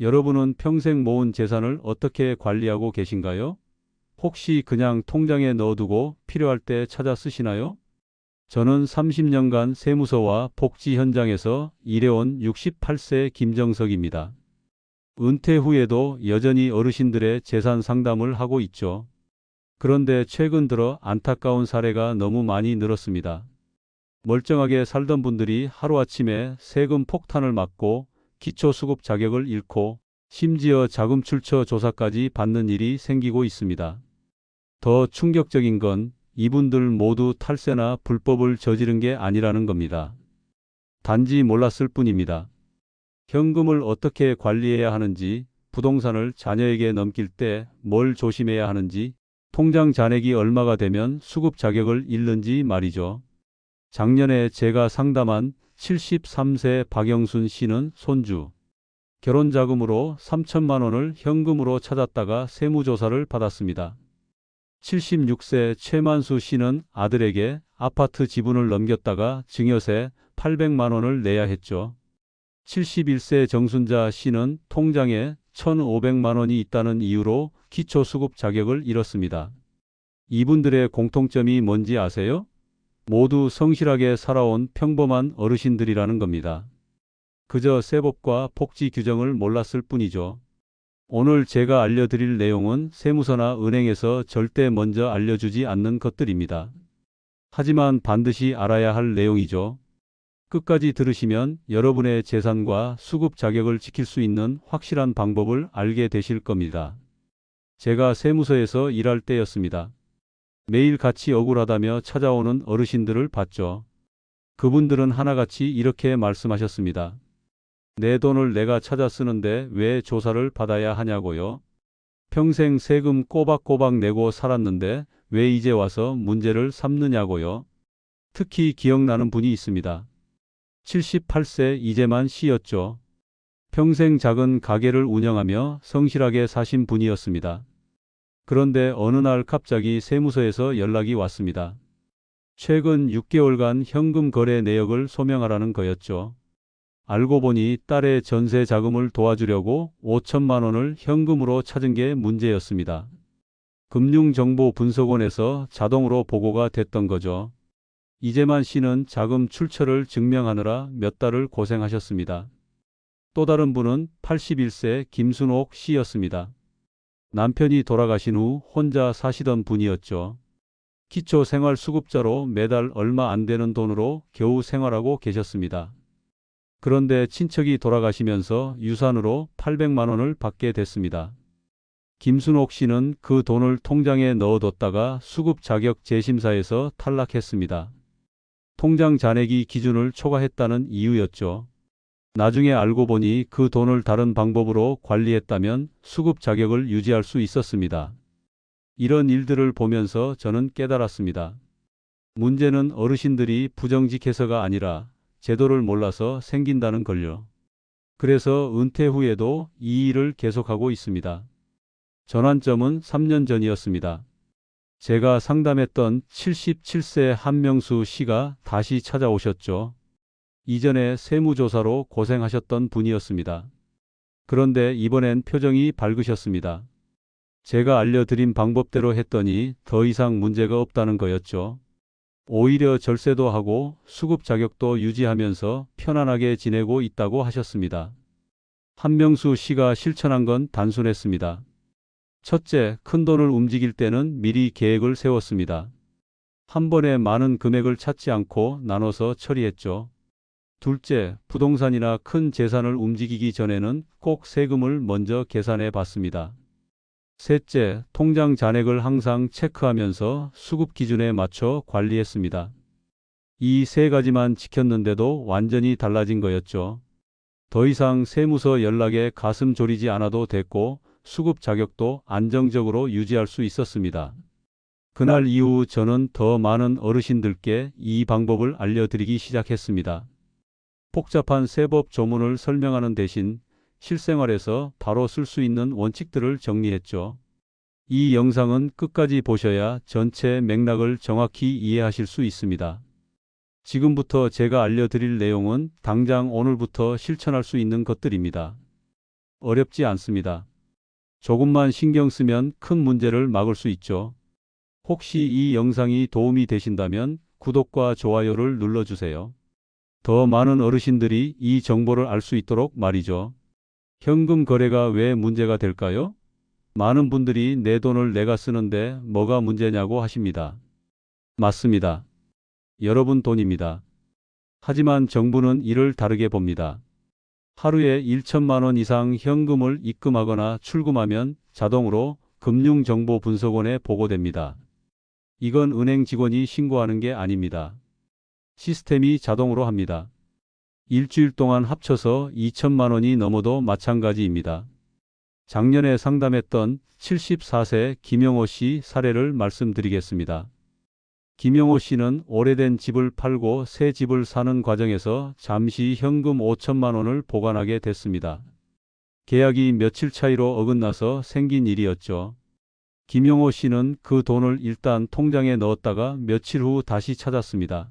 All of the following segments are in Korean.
여러분은 평생 모은 재산을 어떻게 관리하고 계신가요? 혹시 그냥 통장에 넣어두고 필요할 때 찾아 쓰시나요? 저는 30년간 세무서와 복지 현장에서 일해온 68세 김정석입니다. 은퇴 후에도 여전히 어르신들의 재산 상담을 하고 있죠. 그런데 최근 들어 안타까운 사례가 너무 많이 늘었습니다. 멀쩡하게 살던 분들이 하루아침에 세금 폭탄을 맞고 기초수급 자격을 잃고 심지어 자금 출처 조사까지 받는 일이 생기고 있습니다. 더 충격적인 건 이분들 모두 탈세나 불법을 저지른 게 아니라는 겁니다. 단지 몰랐을 뿐입니다. 현금을 어떻게 관리해야 하는지, 부동산을 자녀에게 넘길 때 뭘 조심해야 하는지, 통장 잔액이 얼마가 되면 수급 자격을 잃는지 말이죠. 작년에 제가 상담한 73세 박영순 씨는 손주, 결혼 자금으로 3천만 원을 현금으로 찾았다가 세무조사를 받았습니다. 76세 최만수 씨는 아들에게 아파트 지분을 넘겼다가 증여세 800만 원을 내야 했죠. 71세 정순자 씨는 통장에 1,500만 원이 있다는 이유로 기초수급 자격을 잃었습니다. 이분들의 공통점이 뭔지 아세요? 모두 성실하게 살아온 평범한 어르신들이라는 겁니다. 그저 세법과 복지 규정을 몰랐을 뿐이죠. 오늘 제가 알려드릴 내용은 세무서나 은행에서 절대 먼저 알려주지 않는 것들입니다. 하지만 반드시 알아야 할 내용이죠. 끝까지 들으시면 여러분의 재산과 수급 자격을 지킬 수 있는 확실한 방법을 알게 되실 겁니다. 제가 세무서에서 일할 때였습니다. 매일 같이 억울하다며 찾아오는 어르신들을 봤죠. 그분들은 하나같이 이렇게 말씀하셨습니다. 내 돈을 내가 찾아 쓰는데 왜 조사를 받아야 하냐고요? 평생 세금 꼬박꼬박 내고 살았는데 왜 이제 와서 문제를 삼느냐고요? 특히 기억나는 분이 있습니다. 78세 이재만 씨였죠. 평생 작은 가게를 운영하며 성실하게 사신 분이었습니다. 그런데 어느 날 갑자기 세무서에서 연락이 왔습니다. 최근 6개월간 현금 거래 내역을 소명하라는 거였죠. 알고 보니 딸의 전세 자금을 도와주려고 5천만 원을 현금으로 찾은 게 문제였습니다. 금융정보분석원에서 자동으로 보고가 됐던 거죠. 이재만 씨는 자금 출처를 증명하느라 몇 달을 고생하셨습니다. 또 다른 분은 81세 김순옥 씨였습니다. 남편이 돌아가신 후 혼자 사시던 분이었죠. 기초 생활 수급자로 매달 얼마 안 되는 돈으로 겨우 생활하고 계셨습니다. 그런데 친척이 돌아가시면서 유산으로 800만 원을 받게 됐습니다. 김순옥 씨는 그 돈을 통장에 넣어뒀다가 수급 자격 재심사에서 탈락했습니다. 통장 잔액이 기준을 초과했다는 이유였죠. 나중에 알고 보니 그 돈을 다른 방법으로 관리했다면 수급 자격을 유지할 수 있었습니다. 이런 일들을 보면서 저는 깨달았습니다. 문제는 어르신들이 부정직해서가 아니라 제도를 몰라서 생긴다는 걸요. 그래서 은퇴 후에도 이 일을 계속하고 있습니다. 전환점은 3년 전이었습니다. 제가 상담했던 77세 한명수 씨가 다시 찾아오셨죠. 이전에 세무조사로 고생하셨던 분이었습니다. 그런데 이번엔 표정이 밝으셨습니다. 제가 알려드린 방법대로 했더니 더 이상 문제가 없다는 거였죠. 오히려 절세도 하고 수급 자격도 유지하면서 편안하게 지내고 있다고 하셨습니다. 한명수 씨가 실천한 건 단순했습니다. 첫째, 큰 돈을 움직일 때는 미리 계획을 세웠습니다. 한 번에 많은 금액을 찾지 않고 나눠서 처리했죠. 둘째, 부동산이나 큰 재산을 움직이기 전에는 꼭 세금을 먼저 계산해 봤습니다. 셋째, 통장 잔액을 항상 체크하면서 수급 기준에 맞춰 관리했습니다. 이 세 가지만 지켰는데도 완전히 달라진 거였죠. 더 이상 세무서 연락에 가슴 졸이지 않아도 됐고 수급 자격도 안정적으로 유지할 수 있었습니다. 그날 이후 저는 더 많은 어르신들께 이 방법을 알려드리기 시작했습니다. 복잡한 세법 조문을 설명하는 대신 실생활에서 바로 쓸 수 있는 원칙들을 정리했죠. 이 영상은 끝까지 보셔야 전체 맥락을 정확히 이해하실 수 있습니다. 지금부터 제가 알려드릴 내용은 당장 오늘부터 실천할 수 있는 것들입니다. 어렵지 않습니다. 조금만 신경 쓰면 큰 문제를 막을 수 있죠. 혹시 이 영상이 도움이 되신다면 구독과 좋아요를 눌러주세요. 더 많은 어르신들이 이 정보를 알 수 있도록 말이죠. 현금 거래가 왜 문제가 될까요? 많은 분들이 내 돈을 내가 쓰는데 뭐가 문제냐고 하십니다. 맞습니다. 여러분 돈입니다. 하지만 정부는 이를 다르게 봅니다. 하루에 1천만 원 이상 현금을 입금하거나 출금하면 자동으로 금융정보분석원에 보고됩니다. 이건 은행 직원이 신고하는 게 아닙니다. 시스템이 자동으로 합니다. 일주일 동안 합쳐서 2천만 원이 넘어도 마찬가지입니다. 작년에 상담했던 74세 김영호 씨 사례를 말씀드리겠습니다. 김영호 씨는 오래된 집을 팔고 새 집을 사는 과정에서 잠시 현금 5천만 원을 보관하게 됐습니다. 계약이 며칠 차이로 어긋나서 생긴 일이었죠. 김영호 씨는 그 돈을 일단 통장에 넣었다가 며칠 후 다시 찾았습니다.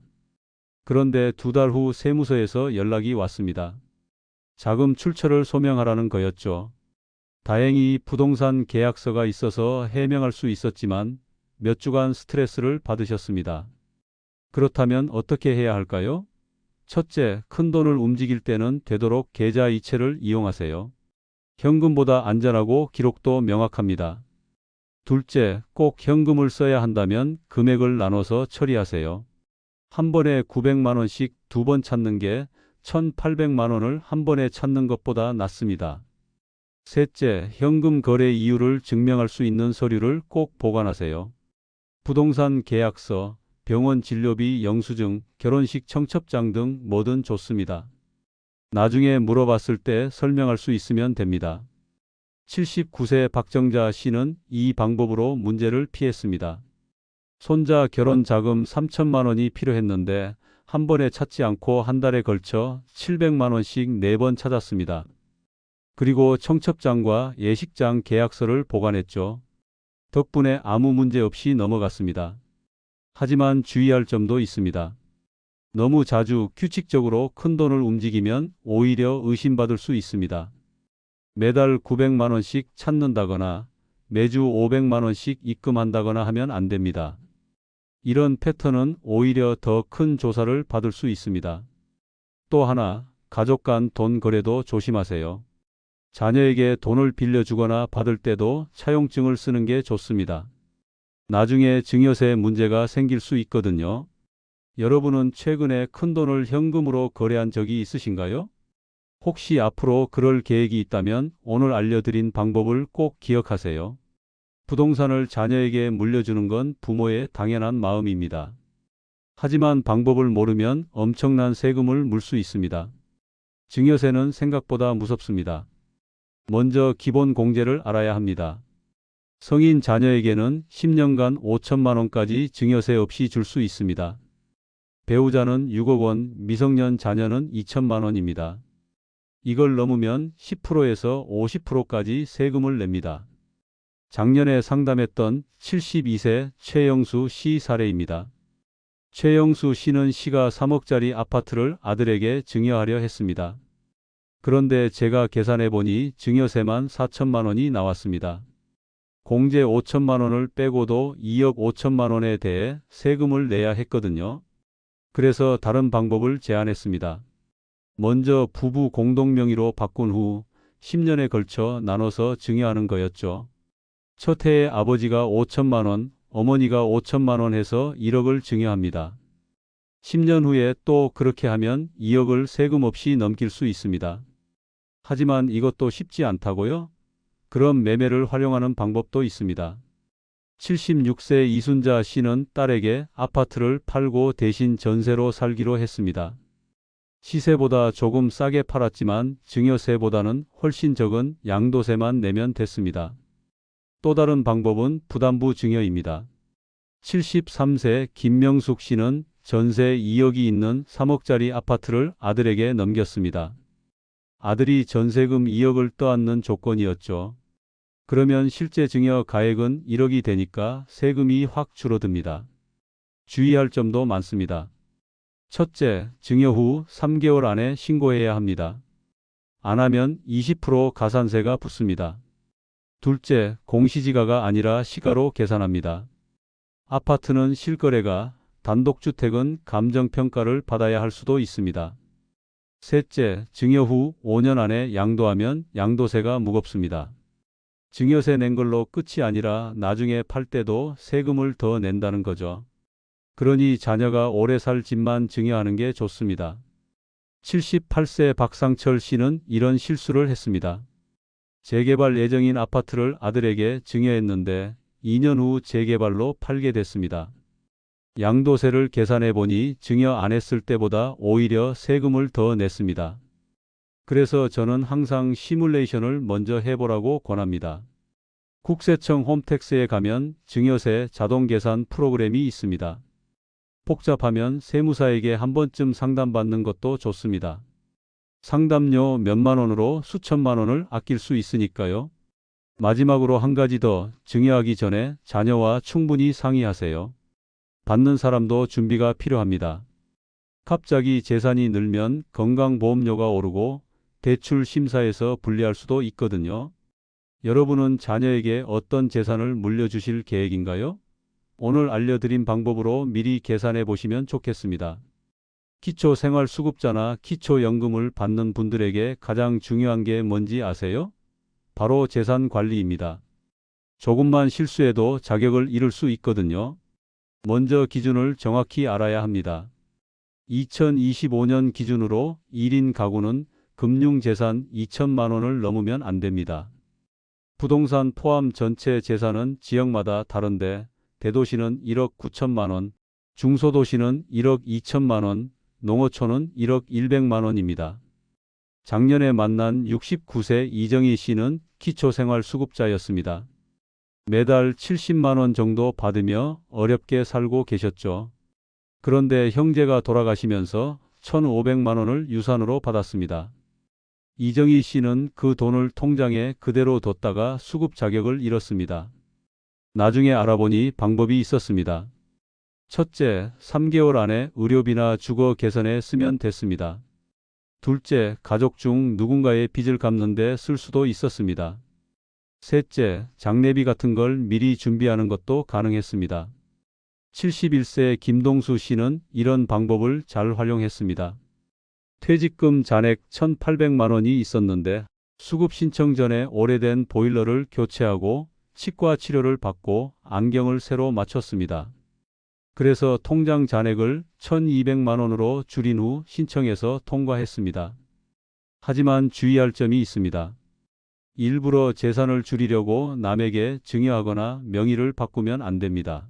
그런데 두 달 후 세무서에서 연락이 왔습니다. 자금 출처를 소명하라는 거였죠. 다행히 부동산 계약서가 있어서 해명할 수 있었지만 몇 주간 스트레스를 받으셨습니다. 그렇다면 어떻게 해야 할까요? 첫째, 큰 돈을 움직일 때는 되도록 계좌 이체를 이용하세요. 현금보다 안전하고 기록도 명확합니다. 둘째, 꼭 현금을 써야 한다면 금액을 나눠서 처리하세요. 한 번에 900만 원씩 두 번 찾는 게 1,800만 원을 한 번에 찾는 것보다 낫습니다. 셋째, 현금 거래 이유를 증명할 수 있는 서류를 꼭 보관하세요. 부동산 계약서, 병원 진료비 영수증, 결혼식 청첩장 등 뭐든 좋습니다. 나중에 물어봤을 때 설명할 수 있으면 됩니다. 79세 박정자 씨는 이 방법으로 문제를 피했습니다. 손자 결혼 자금 3천만 원이 필요했는데 한 번에 찾지 않고 한 달에 걸쳐 700만 원씩 네 번 찾았습니다. 그리고 청첩장과 예식장 계약서를 보관했죠. 덕분에 아무 문제 없이 넘어갔습니다. 하지만 주의할 점도 있습니다. 너무 자주 규칙적으로 큰 돈을 움직이면 오히려 의심받을 수 있습니다. 매달 900만 원씩 찾는다거나 매주 500만 원씩 입금한다거나 하면 안 됩니다. 이런 패턴은 오히려 더 큰 조사를 받을 수 있습니다. 또 하나, 가족 간 돈 거래도 조심하세요. 자녀에게 돈을 빌려주거나 받을 때도 차용증을 쓰는 게 좋습니다. 나중에 증여세 문제가 생길 수 있거든요. 여러분은 최근에 큰 돈을 현금으로 거래한 적이 있으신가요? 혹시 앞으로 그럴 계획이 있다면 오늘 알려드린 방법을 꼭 기억하세요. 부동산을 자녀에게 물려주는 건 부모의 당연한 마음입니다. 하지만 방법을 모르면 엄청난 세금을 물 수 있습니다. 증여세는 생각보다 무섭습니다. 먼저 기본 공제를 알아야 합니다. 성인 자녀에게는 10년간 5천만 원까지 증여세 없이 줄 수 있습니다. 배우자는 6억 원, 미성년 자녀는 2천만 원입니다. 이걸 넘으면 10%에서 50%까지 세금을 냅니다. 작년에 상담했던 72세 최영수 씨 사례입니다. 최영수 씨는 시가 3억짜리 아파트를 아들에게 증여하려 했습니다. 그런데 제가 계산해 보니 증여세만 4천만 원이 나왔습니다. 공제 5천만 원을 빼고도 2억 5천만 원에 대해 세금을 내야 했거든요. 그래서 다른 방법을 제안했습니다. 먼저 부부 공동 명의로 바꾼 후 10년에 걸쳐 나눠서 증여하는 거였죠. 첫 해에 아버지가 5천만 원, 어머니가 5천만 원 해서 1억을 증여합니다. 10년 후에 또 그렇게 하면 2억을 세금 없이 넘길 수 있습니다. 하지만 이것도 쉽지 않다고요? 그럼 매매를 활용하는 방법도 있습니다. 76세 이순자 씨는 딸에게 아파트를 팔고 대신 전세로 살기로 했습니다. 시세보다 조금 싸게 팔았지만 증여세보다는 훨씬 적은 양도세만 내면 됐습니다. 또 다른 방법은 부담부 증여입니다. 73세 김명숙 씨는 전세 2억이 있는 3억짜리 아파트를 아들에게 넘겼습니다. 아들이 전세금 2억을 떠안는 조건이었죠. 그러면 실제 증여 가액은 1억이 되니까 세금이 확 줄어듭니다. 주의할 점도 많습니다. 첫째, 증여 후 3개월 안에 신고해야 합니다. 안 하면 20% 가산세가 붙습니다. 둘째, 공시지가가 아니라 시가로 계산합니다. 아파트는 실거래가, 단독주택은 감정평가를 받아야 할 수도 있습니다. 셋째, 증여 후 5년 안에 양도하면 양도세가 무겁습니다. 증여세 낸 걸로 끝이 아니라 나중에 팔 때도 세금을 더 낸다는 거죠. 그러니 자녀가 오래 살 집만 증여하는 게 좋습니다. 78세 박상철 씨는 이런 실수를 했습니다. 재개발 예정인 아파트를 아들에게 증여했는데 2년 후 재개발로 팔게 됐습니다. 양도세를 계산해 보니 증여 안 했을 때보다 오히려 세금을 더 냈습니다. 그래서 저는 항상 시뮬레이션을 먼저 해보라고 권합니다. 국세청 홈택스에 가면 증여세 자동 계산 프로그램이 있습니다. 복잡하면 세무사에게 한 번쯤 상담받는 것도 좋습니다. 상담료 몇만 원으로 수천만 원을 아낄 수 있으니까요. 마지막으로 한 가지 더 증여하기 전에 자녀와 충분히 상의하세요. 받는 사람도 준비가 필요합니다. 갑자기 재산이 늘면 건강보험료가 오르고 대출 심사에서 불리할 수도 있거든요. 여러분은 자녀에게 어떤 재산을 물려주실 계획인가요? 오늘 알려드린 방법으로 미리 계산해 보시면 좋겠습니다. 기초생활수급자나 기초연금을 받는 분들에게 가장 중요한 게 뭔지 아세요? 바로 재산 관리입니다. 조금만 실수해도 자격을 잃을 수 있거든요. 먼저 기준을 정확히 알아야 합니다. 2025년 기준으로 1인 가구는 금융재산 2천만 원을 넘으면 안 됩니다. 부동산 포함 전체 재산은 지역마다 다른데 대도시는 1억 9천만 원, 중소도시는 1억 2천만 원, 농어촌은 1억 1백만 원입니다. 작년에 만난 69세 이정희 씨는 기초생활수급자였습니다. 매달 70만 원 정도 받으며 어렵게 살고 계셨죠. 그런데 형제가 돌아가시면서 1,500만 원을 유산으로 받았습니다. 이정희 씨는 그 돈을 통장에 그대로 뒀다가 수급 자격을 잃었습니다. 나중에 알아보니 방법이 있었습니다. 첫째, 3개월 안에 의료비나 주거 개선에 쓰면 됐습니다. 둘째, 가족 중 누군가의 빚을 갚는데 쓸 수도 있었습니다. 셋째, 장례비 같은 걸 미리 준비하는 것도 가능했습니다. 71세 김동수 씨는 이런 방법을 잘 활용했습니다. 퇴직금 잔액 1,800만 원이 있었는데 수급 신청 전에 오래된 보일러를 교체하고 치과 치료를 받고 안경을 새로 맞췄습니다. 그래서 통장 잔액을 1,200만 원으로 줄인 후 신청해서 통과했습니다. 하지만 주의할 점이 있습니다. 일부러 재산을 줄이려고 남에게 증여하거나 명의를 바꾸면 안 됩니다.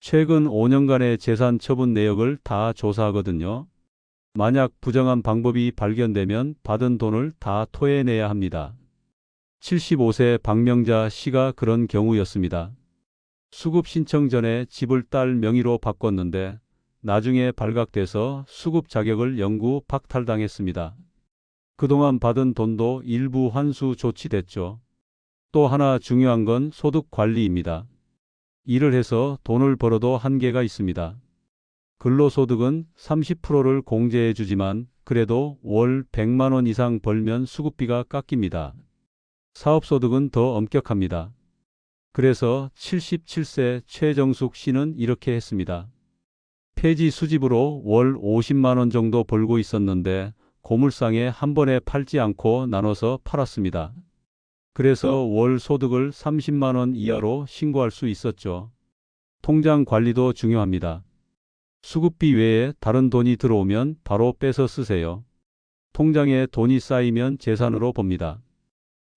최근 5년간의 재산 처분 내역을 다 조사하거든요. 만약 부정한 방법이 발견되면 받은 돈을 다 토해내야 합니다. 75세 박명자 씨가 그런 경우였습니다. 수급 신청 전에 집을 딸 명의로 바꿨는데 나중에 발각돼서 수급 자격을 영구 박탈당했습니다. 그동안 받은 돈도 일부 환수 조치됐죠. 또 하나 중요한 건 소득 관리입니다. 일을 해서 돈을 벌어도 한계가 있습니다. 근로소득은 30%를 공제해 주지만 그래도 월 100만 원 이상 벌면 수급비가 깎입니다. 사업소득은 더 엄격합니다. 그래서 77세 최정숙 씨는 이렇게 했습니다. 폐지 수집으로 월 50만 원 정도 벌고 있었는데 고물상에 한 번에 팔지 않고 나눠서 팔았습니다. 그래서 월 소득을 30만 원 이하로 신고할 수 있었죠. 통장 관리도 중요합니다. 수급비 외에 다른 돈이 들어오면 바로 빼서 쓰세요. 통장에 돈이 쌓이면 재산으로 봅니다.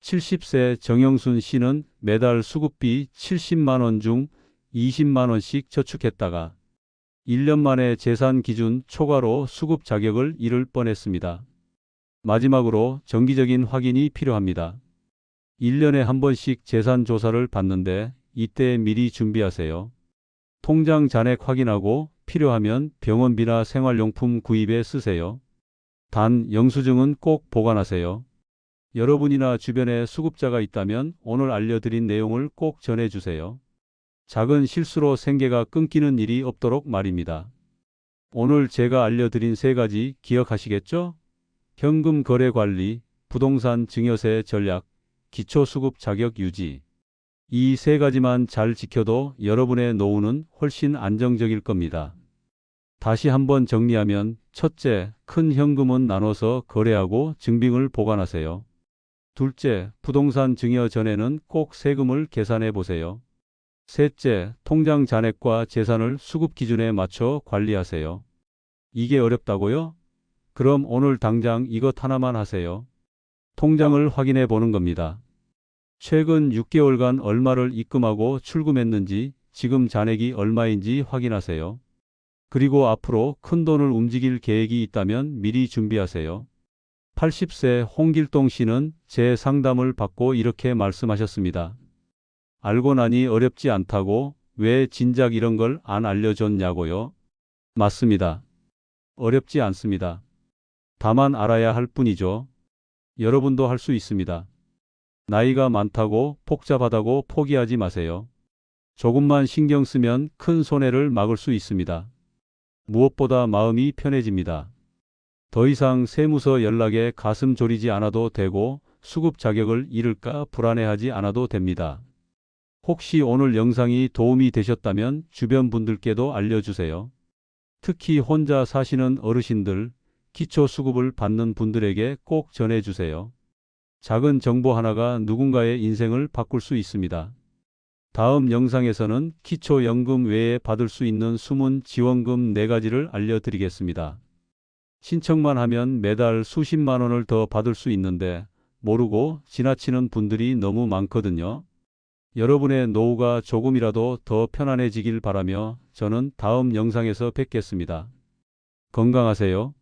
70세 정영순 씨는 매달 수급비 70만 원 중 20만 원씩 저축했다가 1년 만에 재산 기준 초과로 수급 자격을 잃을 뻔했습니다. 마지막으로 정기적인 확인이 필요합니다. 1년에 한 번씩 재산 조사를 받는데 이때 미리 준비하세요. 통장 잔액 확인하고 필요하면 병원비나 생활용품 구입에 쓰세요. 단 영수증은 꼭 보관하세요. 여러분이나 주변에 수급자가 있다면 오늘 알려드린 내용을 꼭 전해주세요. 작은 실수로 생계가 끊기는 일이 없도록 말입니다. 오늘 제가 알려드린 세 가지 기억하시겠죠? 현금 거래 관리, 부동산 증여세 전략, 기초수급 자격 유지. 이 세 가지만 잘 지켜도 여러분의 노후는 훨씬 안정적일 겁니다. 다시 한번 정리하면 첫째, 큰 현금은 나눠서 거래하고 증빙을 보관하세요. 둘째, 부동산 증여 전에는 꼭 세금을 계산해 보세요. 셋째, 통장 잔액과 재산을 수급 기준에 맞춰 관리하세요. 이게 어렵다고요? 그럼 오늘 당장 이것 하나만 하세요. 통장을 확인해 보는 겁니다. 최근 6개월간 얼마를 입금하고 출금했는지, 지금 잔액이 얼마인지 확인하세요. 그리고 앞으로 큰 돈을 움직일 계획이 있다면 미리 준비하세요. 80세 홍길동 씨는 제 상담을 받고 이렇게 말씀하셨습니다. 알고 나니 어렵지 않다고 왜 진작 이런 걸 안 알려줬냐고요? 맞습니다. 어렵지 않습니다. 다만 알아야 할 뿐이죠. 여러분도 할 수 있습니다. 나이가 많다고 복잡하다고 포기하지 마세요. 조금만 신경 쓰면 큰 손해를 막을 수 있습니다. 무엇보다 마음이 편해집니다. 더 이상 세무서 연락에 가슴 졸이지 않아도 되고 수급 자격을 잃을까 불안해하지 않아도 됩니다. 혹시 오늘 영상이 도움이 되셨다면 주변 분들께도 알려주세요. 특히 혼자 사시는 어르신들, 기초 수급을 받는 분들에게 꼭 전해주세요. 작은 정보 하나가 누군가의 인생을 바꿀 수 있습니다. 다음 영상에서는 기초연금 외에 받을 수 있는 숨은 지원금 4가지를 알려드리겠습니다. 신청만 하면 매달 수십만 원을 더 받을 수 있는데 모르고 지나치는 분들이 너무 많거든요. 여러분의 노후가 조금이라도 더 편안해지길 바라며 저는 다음 영상에서 뵙겠습니다. 건강하세요.